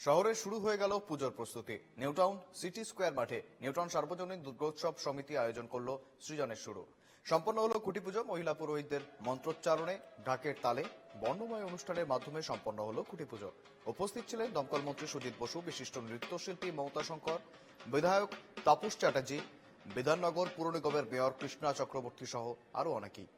শহরে শুরু হয়ে গেল পুজোর প্রস্তুতি। নিউটাউন সিটি স্কোয়ার মাঠে নিউটাউন সার্বজনীন দুর্গোৎসব সমিতি আয়োজন করল সৃজনের শুরু। সম্পন্ন হলো কুটি পুজো মহিলা পুরোহিতদের মন্ত্রোচ্চারণে, ঢাকের তালে, বর্ণময় অনুষ্ঠানের মাধ্যমে সম্পন্ন হলো কুটি পুজো। উপস্থিত ছিলেন দমকল মন্ত্রী সুজিত বসু, বিশিষ্ট নৃত্যশিল্পী মমতা শঙ্কর, বিধায়ক তাপস চ্যাটার্জি, বিধাননগর পুর নিগমের মেয়র কৃষ্ণা চক্রবর্তী সহ আরও অনেকেই।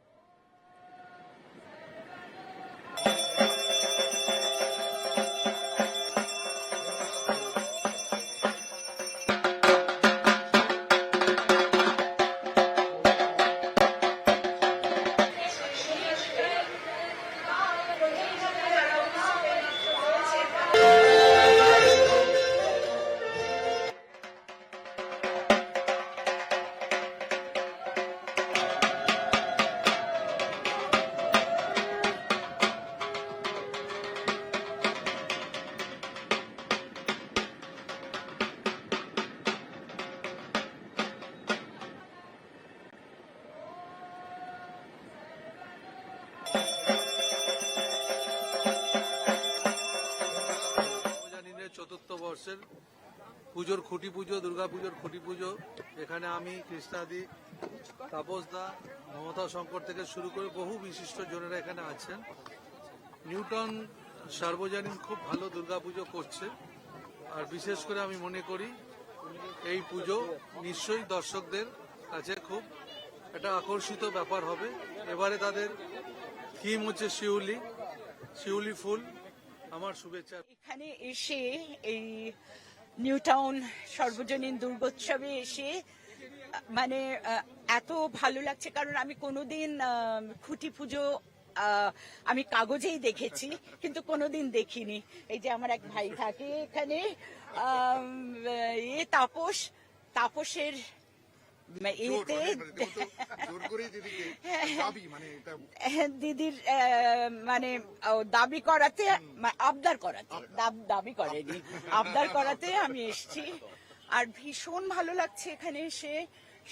বর্ষের পুজোর খুঁটি পুজো, দুর্গা পুজোর খুঁটি পুজো। এখানে আমি, কৃষ্ণাদি, তাপস দা, মমতা শঙ্কর থেকে শুরু করে বহু বিশিষ্ট জনেরা এখানে আছেন। নিউটন সার্বজনীন খুব ভালো দুর্গা পুজো করছে। আর বিশেষ করে আমি মনে করি, এই পুজো নিশ্চয়ই দর্শকদের কাছে খুব একটা আকর্ষিত ব্যাপার হবে। এবারে তাদের থিম হচ্ছে শিউলি শিউলি ফুল। আমার শুভেচ্ছা। এখানে এসে এই নিউ টাউন সর্বজনীন দুর্গোৎসবে এসে মানে এত ভালো লাগছে, কারণ আমি কোনোদিন খুঁটি পুজো আমি কাগজেই দেখেছি, কিন্তু কোনোদিন দেখিনি। এই যে আমার এক ভাই থাকে এখানে এ তাপস, তাপসের এতে দিদিকে দাবি মানে এটা হ্যাঁ, দিদির মানে দাবি করাতে আবদার করাতে দাবি করেনি। আবদার করাতে আমি এসেছি। আর ভীষণ ভালো লাগছে এখানে এসে।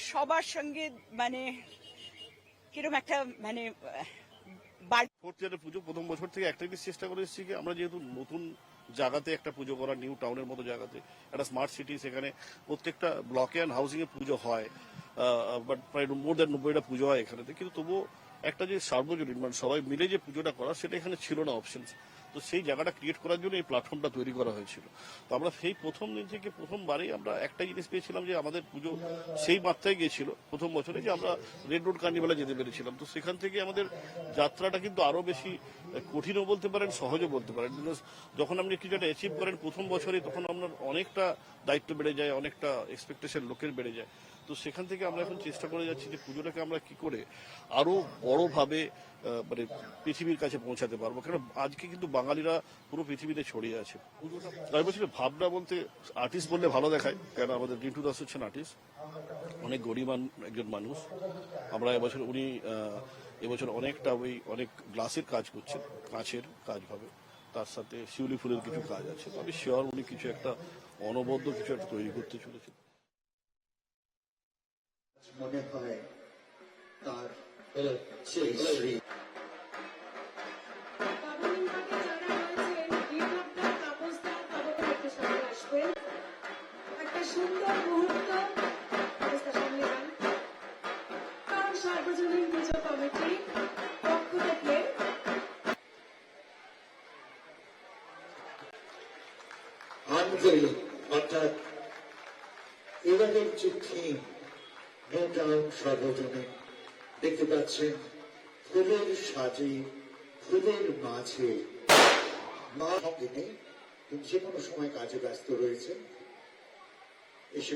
সবার সঙ্গে মানে কিরম একটা মানে ফোর্থ ইয়ারের পুজো প্রথম বছর থেকে একটা জিনিস চেষ্টা করে এসেছি কি? আমরা যেহেতু নতুন জায়গাতে একটা পুজো করা নিউ টাউনের মতো জায়গাতে একটা স্মার্ট সিটি সেখানে প্রত্যেকটা ব্লকে অ্যান্ড হাউসিং এ পুজো হয়। বাট প্রায় মোর দ্যান নব্বইটা পুজো হয় এখানে কিন্তু তবুও একটা যে সার্বজনীন মানে সবাই মিলে যে পুজোটা করা, সেটা এখানে ছিল না অপশন তো সেই জায়গাটা ক্রিয়েট করার জন্য এই প্ল্যাটফর্মটা তৈরি করা হয়েছিল। তো আমরা সেই প্রথম দিন থেকে প্রথমবারেই আমরা একটা জিনিস পেয়েছিলাম যে আমাদের পুজো সেই মাত্রায় গিয়েছিল, প্রথম বছরে যে আমরা রেড রোড কার্নিভালে যেতে পেরেছিলাম। তো সেখান থেকে আমাদের যাত্রাটা কিন্তু আরও বেশি কঠিনও বলতে পারেন, সহজও বলতে পারেন। যখন আপনি কিছু একটা অ্যাচিভ করেন প্রথম বছরে, তখন আপনার অনেকটা দায়িত্ব বেড়ে যায়, অনেকটা এক্সপেকটেশন লোকের বেড়ে যায়। তো সেখান থেকে আমরা এখন চেষ্টা করে যাচ্ছি যে পুজোটাকে আমরা কি করে আরও বড়ভাবে মানে পৃথিবীর কাছে পৌঁছাতে পারব। কারণ আজকে কিন্তু বাঙালিরা পুরো পৃথিবীতে ছড়িয়ে আছে। বলছি ভাবনা বলতে আর্টিস্ট বললে ভালো দেখায়, কেন আমাদের রিন্টু দাস হচ্ছেন আর্টিস্ট অনেক গরিবান একজন মানুষ। আমরা এবছর উনি এবছর অনেকটা ওই অনেক গ্লাসের কাজ করছেন, কাঁচের কাজ হবে তার সাথে শিউলি ফুলের কিছু কাজ আছে। তবে শিওর উনি কিছু একটা অনবদ্য কিছু একটা তৈরি করতে চলেছেন। মনে হয় তার সেই আঞ্জলি অর্থাৎ এবারের যে থিম নিউ টাউন সর্বজনীন দেখতে পাচ্ছেন ফুলের সাজে ফুলের মাঝে মা তিনি যে কোনো সময় কাজে ব্যস্ত রয়েছে এসে